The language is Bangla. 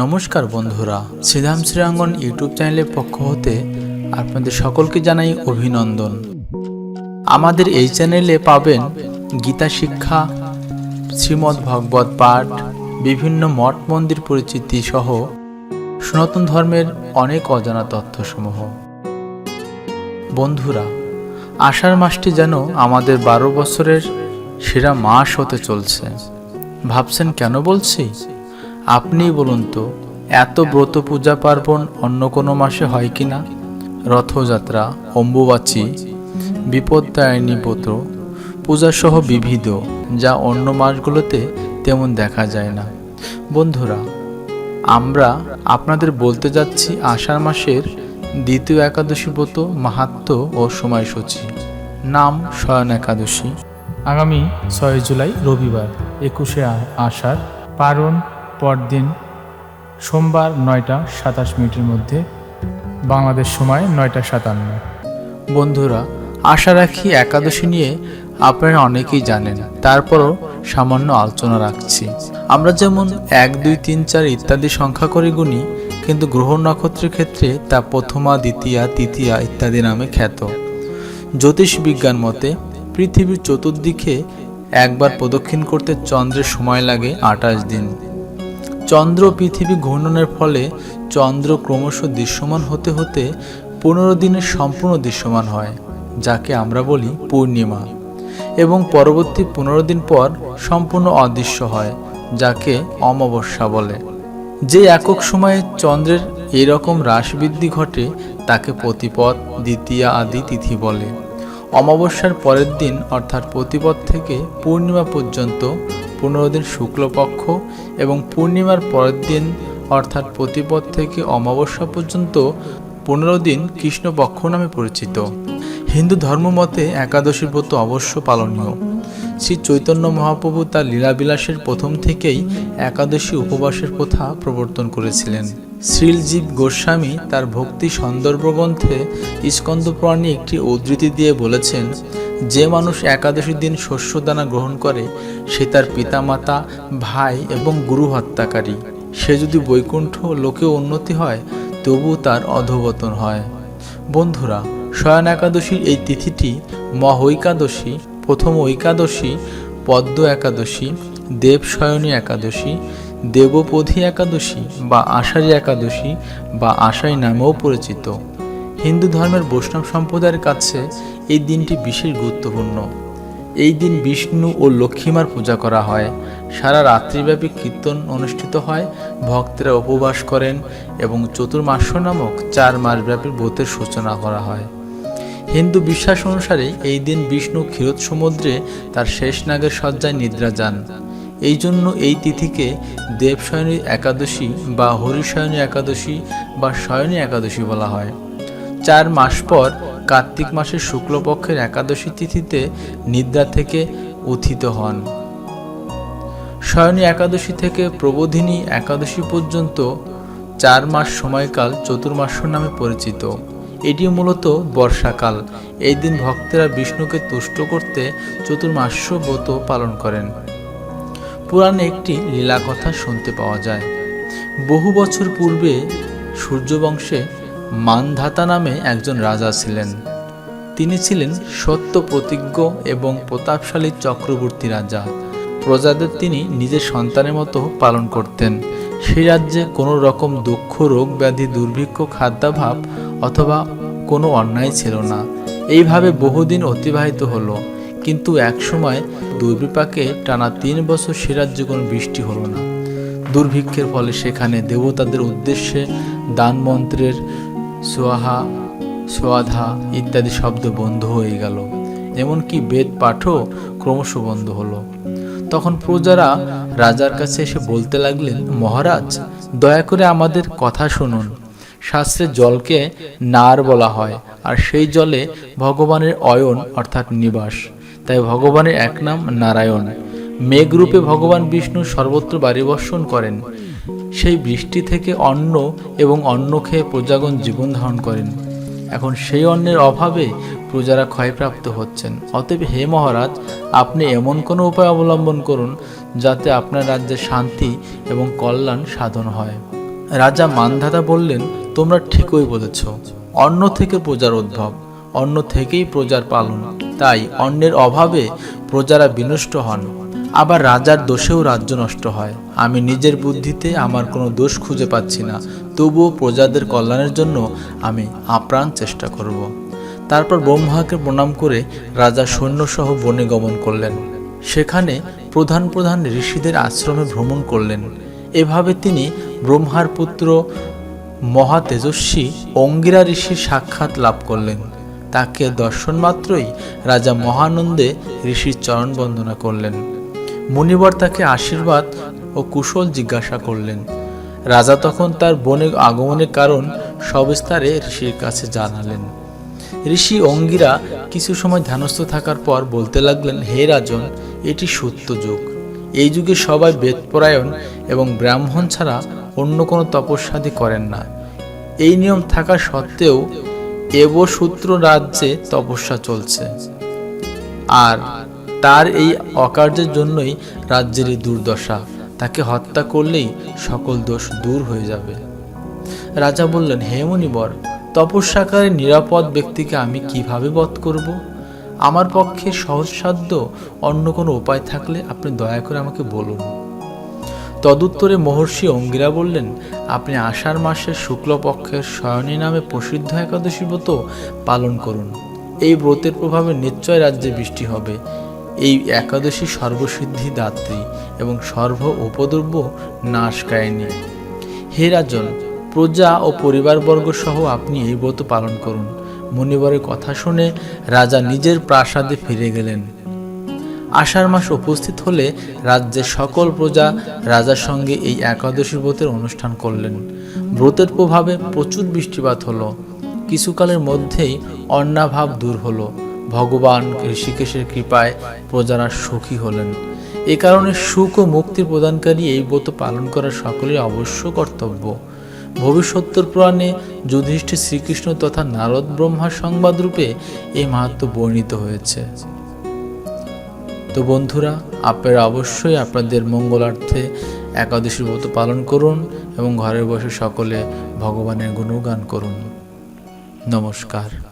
নমস্কার বন্ধুরা, শ্রীধাম শ্রীরাঙ্গন ইউটিউব চ্যানেলের পক্ষ হতে আপনাদের সকলকে জানাই অভিনন্দন। আমাদের এই চ্যানেলে পাবেন গীতা শিক্ষা, শ্রীমদ্ ভগবত পাঠ, বিভিন্ন মঠ মন্দির পরিচিতি সহ সনাতন ধর্মের অনেক অজানা তথ্যসমূহ। বন্ধুরা, আষাঢ় মাসটি যেন আমাদের বারো বছরের সেরা মাস হতে চলছে। ভাবছেন কেন বলছি? আপনিই বলুন তো, এত ব্রত পূজা পার্বণ অন্য কোনো মাসে হয় কি না? রথযাত্রা, অম্বুবাচী বিপত্তায়নী ব্রত, পূজাসহ বিবিধ, যা অন্য মাসগুলোতে তেমন দেখা যায় না। বন্ধুরা, আমরা আপনাদের বলতে যাচ্ছি আষাঢ় মাসের দ্বিতীয় একাদশী ব্রত, মাহাত্ম ও সময়সূচি। নাম শয়ন একাদশী। আগামী ছয় জুলাই রবিবার, একুশে আষাঢ়, পারণ পরদিন সোমবার নয়টা সাতাশ মিনিটের মধ্যে, বাংলাদেশ সময় নয়টা সাতান্ন। বন্ধুরা, আশা রাখি একাদশী নিয়ে আপনারা অনেকেই জানেন, তারপরও সামান্য আলোচনা রাখছি। আমরা যেমন এক, দুই, তিন, চার ইত্যাদি সংখ্যা করে গুনি, কিন্তু গ্রহ নক্ষত্রের ক্ষেত্রে তা প্রথমা, দ্বিতীয়া, তৃতীয়া ইত্যাদি নামে খ্যাত। জ্যোতিষ বিজ্ঞান মতে, পৃথিবীর চতুর্দিকে একবার প্রদক্ষিণ করতে চন্দ্রের সময় লাগে আঠাশ দিন। চন্দ্র পৃথিবী ঘূর্ণনের ফলে চন্দ্র ক্রমশ দৃশ্যমান হতে হতে পনেরো দিনের সম্পূর্ণ দৃশ্যমান হয়, যাকে আমরা বলি পূর্ণিমা। এবং পরবর্তী পনেরো দিন পর সম্পূর্ণ অদৃশ্য হয়, যাকে অমাবস্যা বলে। যে একক সময়ে চন্দ্রের এরকম হ্রাস বৃদ্ধি ঘটে, তাকে প্রতিপদ, দ্বিতীয়া আদি তিথি বলে। অমাবস্যার পরের দিন, অর্থাৎ প্রতিপদ থেকে পূর্ণিমা পর্যন্ত পনেরো দিন শুক্লপক্ষ এবং পূর্ণিমার পরের দিন, অর্থাৎ প্রতিপদ থেকে অমাবস্যা পর্যন্ত, পনেরো দিন কৃষ্ণপক্ষ নামে পরিচিত। হিন্দু ধর্ম মতে একাদশী ব্রত অবশ্য পালনীয়। শ্রী চৈতন্য মহাপ্রভু তার লীলাবিলাসের প্রথম থেকেই একাদশী উপবাসের প্রথা প্রবর্তন করেছিলেন। শ্রীলজীব গোস্বামী তার ভক্তি সন্দর্ভ গ্রন্থে স্কন্দ পুরাণে একটি উদ্ধৃতি দিয়ে বলেছেন, যে মানুষ একাদশীর দিন শস্যদানা গ্রহণ করে, সে তার পিতামাতা, ভাই এবং গুরু হত্যাকারী। সে যদি বৈকুণ্ঠ লোকে উন্নতি হয়, তবু তার অধোবতন হয়। বন্ধুরা, শয়ন একাদশীর এই তিথিটি মহৈকাদশী প্রথম ঐকাদশী পদ্ম একাদশী, দেবশয়নী একাদশী দেবপথী একাদশী বা আষাঢ়ী একাদশী বা আষাঢ়ী নামেও পরিচিত। হিন্দু ধর্মের বৈষ্ণব সম্প্রদায়ের কাছে এই দিনটি বিশেষ গুরুত্বপূর্ণ। এই দিন বিষ্ণু ও লক্ষ্মীমার পূজা করা হয়। সারা রাত্রিব্যাপী কীর্তন অনুষ্ঠিত হয়, ভক্তরা উপবাস করেন এবং চতুর্মাস্য নামক চার মাসব্যাপী ব্রতের সূচনা করা হয়। হিন্দু বিশ্বাস অনুসারে এই দিন বিষ্ণু ক্ষীরোদ সমুদ্রে তার শেষ নাগের শয্যায় নিদ্রা যান। এই জন্য এই তিথিকে দেবশয়নী একাদশী বা হরিশয়নী একাদশী বা শয়নী একাদশী বলা হয়। চার মাস পর কার্তিক মাসের শুক্লপক্ষের একাদশী তিথিতে নিদ্রা থেকে উত্থিত হন। শয়নী একাদশী থেকে প্রবোধিনী একাদশী পর্যন্ত চার মাস সময়কাল চতুর্মাস্য নামে পরিচিত। এটি মূলত বর্ষাকাল। এই দিন ভক্তেরা বিষ্ণুকে তুষ্ট করতে চতুর্মাস্য ব্রত পালন করেন। পুরাণে একটি লীলা কথা শুনতে পাওয়া যায়। বহু বছর পূর্বে সূর্যবংশে মানধাতা নামে একজন রাজা ছিলেন। তিনি ছিলেন সত্য প্রতিজ্ঞ এবং প্রতাপশালী চক্রবর্তী রাজা। প্রজাদের তিনি নিজের সন্তানের মতো পালন করতেন। সেই রাজ্যে কোনো রকম দুঃখ, রোগ ব্যাধি, দুর্ভিক্ষ, খাদ্যাভাব অথবা কোনো অন্যায় ছিল না। এইভাবে বহুদিন অতিবাহিত হলো। কিন্তু একসময় দুর্বিপাকে টানা তিন বছর সে রাজ্যে কোনো বৃষ্টি হলো না। দুর্ভিক্ষের ফলে সেখানে দেবতাদের উদ্দেশ্যে দান মন্ত্রের সোয়াহা, সোয়াধা ইত্যাদি শব্দ বন্ধ হয়ে গেল। এমনকি বেদ পাঠও ক্রমশ বন্ধ হলো। তখন প্রজারা রাজার কাছে এসে বলতে লাগলেন, মহারাজ, দয়া করে আমাদের কথা শুনুন। শাস্ত্রে জলকে নার বলা হয়, আর সেই জলে ভগবানের অয়ন, অর্থাৎ নিবাস। তাই ভগবানের এক নাম নারায়ণ। মেঘরূপে ভগবান বিষ্ণু সর্বত্র বাড়ি বর্ষণ করেন। সেই বৃষ্টি থেকে অন্ন এবং অন্ন খেয়ে প্রজাগণ জীবন ধারণ করেন। এখন সেই অন্যের অভাবে প্রজারা ক্ষয়প্রাপ্ত হচ্ছেন। অতএব হে মহারাজ, আপনি এমন কোনো উপায় অবলম্বন করুন যাতে আপনার রাজ্যে শান্তি এবং কল্যাণ সাধন হয়। রাজা মানধাতা বললেন, তোমরা ঠিকই বলেছ অন্ন থেকে প্রজার উদ্ভব অন্ন থেকেই প্রজার পালন। তাই অন্যের অভাবে প্রজারা বিনষ্ট হন। আবার রাজার দোষেও রাজ্য নষ্ট হয়। আমি নিজের বুদ্ধিতে আমার কোনো দোষ খুঁজে পাচ্ছি না। তবুও প্রজাদের কল্যাণের জন্য আমি আপ্রাণ চেষ্টা করব। তারপর ব্রহ্মাকে প্রণাম করে রাজা সৈন্যসহ বনে গমন করলেন। সেখানে প্রধান প্রধান ঋষিদের আশ্রমে ভ্রমণ করলেন। এভাবে তিনি ব্রহ্মার পুত্র মহা তেজস্বী অঙ্গিরা ঋষির সাক্ষাৎ লাভ করলেন। তাকে দর্শন মাত্রই রাজা মহানন্দে ঋষির চরণ বন্দনা করলেন। মুনিবর তাকে আশীর্বাদ ও কুশল জিজ্ঞাসা করলেন। রাজা তখন তার বনে আগমনের কারণ সবিস্তারে ঋষির কাছে জানালেন। ঋষি অঙ্গিরা কিছু সময় ধ্যানস্থ থাকার পর বলতে লাগলেন, হে রাজন, এটি সত্য যুগ। এই যুগে সবাই বেদপরায়ণ এবং ব্রাহ্মণ ছাড়া অন্য কোনো তপস্যাদি করেন না। এই নিয়ম থাকা সত্ত্বেও এবসূত্র রাজ্যে তপস্যা চলছে। আর তার এই অকার্যের জন্যই রাজ্যের এই দুর্দশা। তাকে হত্যা করলেই সকল দোষ দূর হয়ে যাবে। রাজা বললেন, হে মুনিবর তপস্যাকারী নিরাপদ ব্যক্তিকে আমি কীভাবে বধ করব? আমার পক্ষে সহজসাধ্য অন্য কোনো উপায় থাকলে আপনি দয়া করে আমাকে বলুন। তদুত্তরে মহর্ষি অঙ্গিরা বললেন, আপনি আষাঢ় মাসের শুক্লপক্ষের শয়নী নামে প্রসিদ্ধ একাদশী ব্রত পালন করুন। এই ব্রতের প্রভাবে নিশ্চয় রাজ্যে বৃষ্টি হবে। এই একাদশী সর্বসিদ্ধি দাত্রী এবং সর্ব উপদ্রব্য নাশকায়িনী। হে রাজন প্রজা ও পরিবারবর্গ সহ আপনি এই ব্রত পালন করুন। মুনিবরের কথা শুনে রাজা নিজের প্রাসাদে ফিরে গেলেন। আষাঢ় মাস উপস্থিত হলে রাজ্যের সকল প্রজা রাজার সঙ্গে এই একাদশী ব্রতের অনুষ্ঠান করলেন। ব্রতের প্রভাবে প্রচুর বৃষ্টিপাত হলো। কিছুকালের মধ্যেই অন্নাভাব দূর হলো। ভগবান ঋষিকেশের কৃপায় প্রজারা সুখী হলেন। এ কারণে সুখ ও মুক্তি প্রদানকারী এই ব্রত পালন করা সকলের অবশ্য কর্তব্য। ভবিষ্যত্তর পুরাণে যুধিষ্ঠির শ্রীকৃষ্ণ তথা নারদ ব্রহ্মা সংবাদ রূপে এই মাহাত্ম বর্ণিত হয়েছে। তো বন্ধুরা, আপনারা অবশ্যই আপনাদের মঙ্গলার্থে একাদশীর ব্রত পালন করুন এবং ঘরে বসে সকলে ভগবানের গুণগান করুন। নমস্কার।